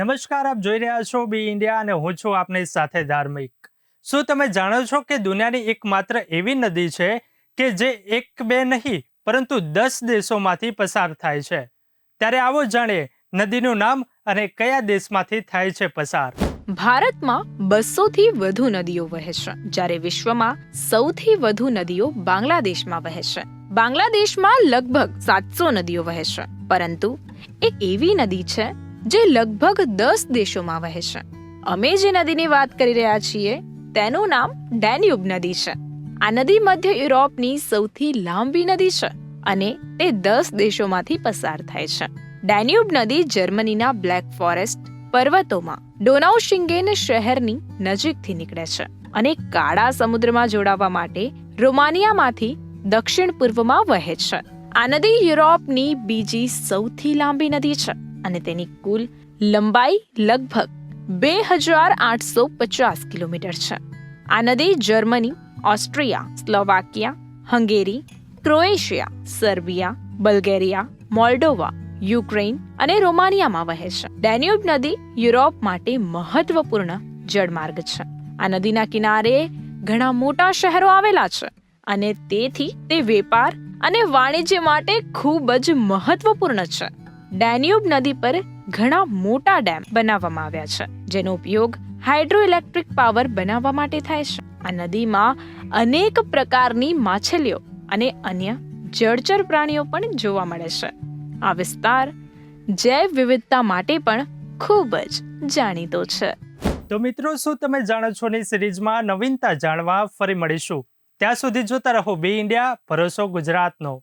નમસ્કાર, આપ જોઈ રહ્યા છો બી ઇન્ડિયા અને હું છું આપની સાથે ધાર્મિક. શું તમે જાણો છો કે દુનિયાની એકમાત્ર એવી નદી છે કે જે એક બે નહીં, પરંતુ દસ દેશોમાંથી પસાર થાય છે? ત્યારે આવો જાણીએ નદીનું નામ અને કયા દેશમાંથી થાય છે પસાર? ભારતમાં બસોથી વધુ નદીઓ વહે છે, જ્યારે વિશ્વમાં સૌથી વધુ નદીઓ બાંગ્લાદેશમાં વહે છે. બાંગ્લાદેશમાં લગભગ સાતસો નદીઓ વહે છે, પરંતુ એક એવી નદી છે જે લગભગ દસ દેશોમાં વહે છે. અમે જે નદીની વાત કરી રહ્યા છીએ, તેનું નામ ડેન્યુબ નદી છે. આ નદી મધ્ય યુરોપની સૌથી લાંબી નદી છે અને તે દસ દેશોમાંથી પસાર થાય છે. ડેન્યુબ નદી જર્મનીના બ્લેક ફોરેસ્ટ પર્વતોમાં ડોનાઉ શિંગેન શહેરની નજીકથી નીકળે છે અને કાળા સમુદ્રમાં જોડાવા માટે રોમાનિયામાંથી દક્ષિણ પૂર્વમાં વહે છે. આ નદી યુરોપની બીજી સૌથી લાંબી નદી છે. અને તેની કુલ લંબાઈ લગભગ બે હજાર આઠસો પચાસ કિલોમીટર છે. આ નદી Germany, Austria, Slovakia, Hungary, Croatia, Serbia, Bulgaria, Moldova Ukraine અને રોમાનિયામાં વહે છે. ડેન્યુબ નદી યુરોપ માટે મહત્વપૂર્ણ જળમાર્ગ છે. આ નદીના કિનારે ઘણા મોટા શહેરો આવેલા છે અને તેથી તે વેપાર અને વાણિજ્ય માટે ખૂબ જ મહત્વપૂર્ણ છે. ડેન્યુબ નદી પર ઘણા મોટા ડેમ બનાવવામાં આવ્યા છે, જેનો ઉપયોગ હાઇડ્રોઇલેક્ટ્રિક પાવર બનાવવા માટે થાય છે. આ નદીમાં અનેક પ્રકારની માછલીઓ અને અન્ય જળચર પ્રાણીઓ પણ જોવા મળે છે. આ વિસ્તાર જૈવ વિવિધતા માટે પણ ખૂબ જ જાણીતો છે. તો મિત્રો, શું તમે જાણો છો ની સિરીઝમાં નવીનતા જાણવા ફરી મળીશું. ત્યાં સુધી જોતા રહો બી ઇન્ડિયા, ભરોસો ગુજરાતનો.